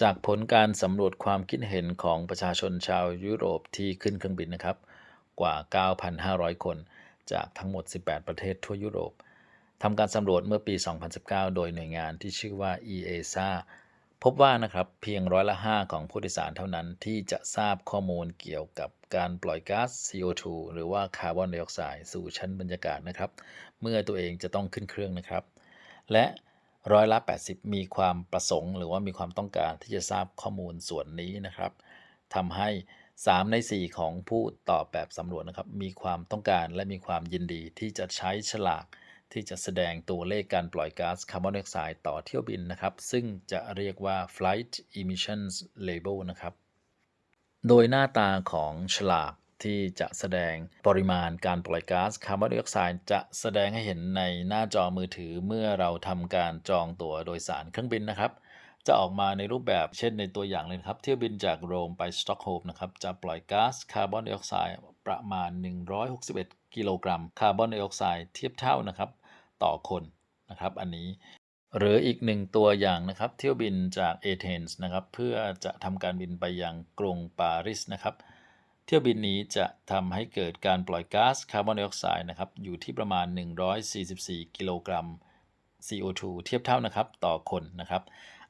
จากผลการสำรวจความคิดเห็นของประชาชนชาวยุโรปที่ขึ้นเครื่องบินนะครับ กว่า 9,500 คน จากทั้งหมด 18 ประเทศทั่วยุโรปทำการสำรวจเมื่อปี 2019 โดยหน่วยงานที่ชื่อว่า EASA พบว่านะครับเพียงร้อยละ 5 ของผู้โดยสารเท่านั้นที่จะทราบข้อมูลเกี่ยวกับการปล่อยก๊าซ CO2 หรือว่าคาร์บอนไดออกไซด์สู่ชั้นบรรยากาศนะครับ เมื่อตัวเองจะต้องขึ้นเครื่องนะครับ และ ร้อยละ 80 มีความประสงค์หรือว่ามีความต้องการที่จะทราบข้อมูลส่วนนี้นะครับทำให้ 3 ใน 4 ของผู้ตอบแบบสำรวจนะครับ มีความต้องการและมีความยินดีที่จะใช้ฉลากที่จะแสดงตัวเลขการปล่อยก๊าซคาร์บอนไดออกไซด์ต่อเที่ยวบินนะครับ ซึ่งจะเรียกว่า flight emissions label นะครับ โดยหน้าตาของฉลาก ที่จะแสดงปริมาณการปล่อยก๊าซคาร์บอนไดออกไซด์จะแสดงให้เห็นในหน้าจอมือถือเมื่อเราทำการจองตั๋วโดยสารเครื่องบินนะครับ จะออกมาในรูปแบบเช่นในตัวอย่างเลยครับ เที่ยวบินจากโรมไปสต็อกโฮล์มนะครับจะปล่อยก๊าซคาร์บอนไดออกไซด์ประมาณ 161 กิโลกรัมคาร์บอนไดออกไซด์เทียบเท่านะครับต่อคนนะครับอันนี้หรืออีกหนึ่งตัวอย่างนะครับเที่ยวบินจากเอเธนส์นะครับเพื่อจะทำการบินไปยังกรุงปารีสนะครับ เที่ยวบินนี้จะทำให้เกิดการปล่อยก๊าซคาร์บอนไดออกไซด์นะครับอยู่ที่ประมาณ 144 กิโลกรัม CO2 เทียบเท่านะครับต่อคนนะครับ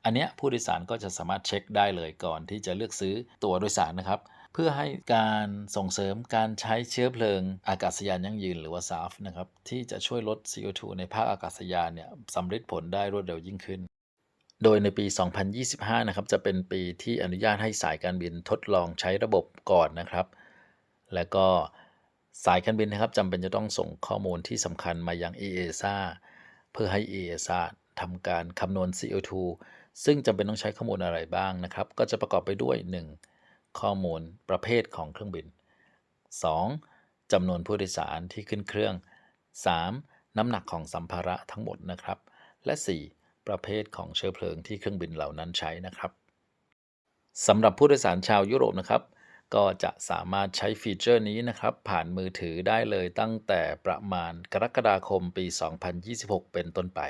อันเนี้ยผู้โดยสารก็จะสามารถเช็คได้เลยก่อนที่จะเลือกซื้อตั๋วโดยสารนะครับ เพื่อให้การส่งเสริมการใช้เชื้อเพลิงอากาศยานยั่งยืนหรือว่า SAF นะครับที่จะช่วยลด CO2 ในภาคอากาศยานเนี่ยสำเร็จผลได้รวดเร็วยิ่งขึ้น โดยในปี 2025 นะครับ จะเป็นปีที่อนุญาตให้สายการบินทดลองใช้ระบบก่อนนะครับ แล้วก็สายการบินนะครับจำเป็นจะต้องส่งข้อมูลที่สำคัญมายัง EASA เพื่อให้ EASA ทำการคำนวณ CO2 ซึ่งจำเป็นต้องใช้ข้อมูลอะไรบ้างนะครับ ก็จะประกอบไปด้วย 1. ข้อมูลประเภทของเครื่องบิน 2. จำนวนผู้โดยสารที่ขึ้นเครื่อง 3. น้ำหนักของสัมภาระทั้งหมดนะครับ และ 4. ประเภทของเชื้อเพลิงที่เครื่องบินเหล่านั้นใช้นะครับสำหรับผู้โดยสารชาวยุโรปนะครับ ก็จะสามารถใช้ฟีเจอร์นี้นะครับ ผ่านมือถือได้เลยตั้งแต่ประมาณกรกฎาคมปี 2026 เป็นต้นไป